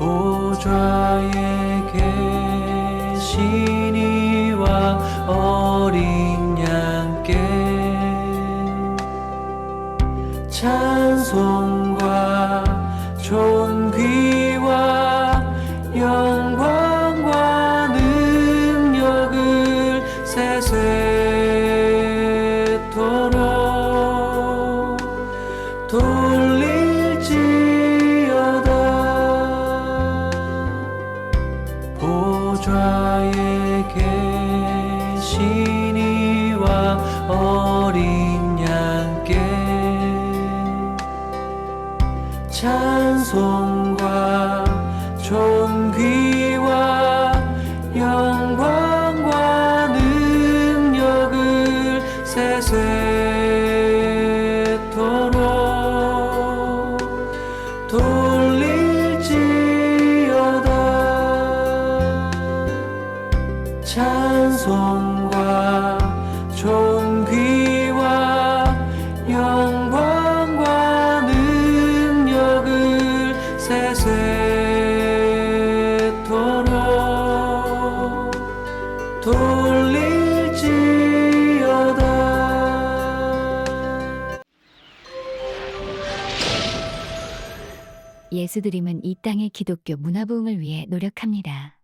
보좌에 계신 이와 어린 양께 찬송 보좌에 계신 이와 어린 양께 찬송과 존귀와 영광과 능력을 세세토록 찬송과 존귀와 영광과 능력을 세세토록 돌릴지어다 예수드림은 이 땅의 기독교 문화부흥을 위해 노력합니다.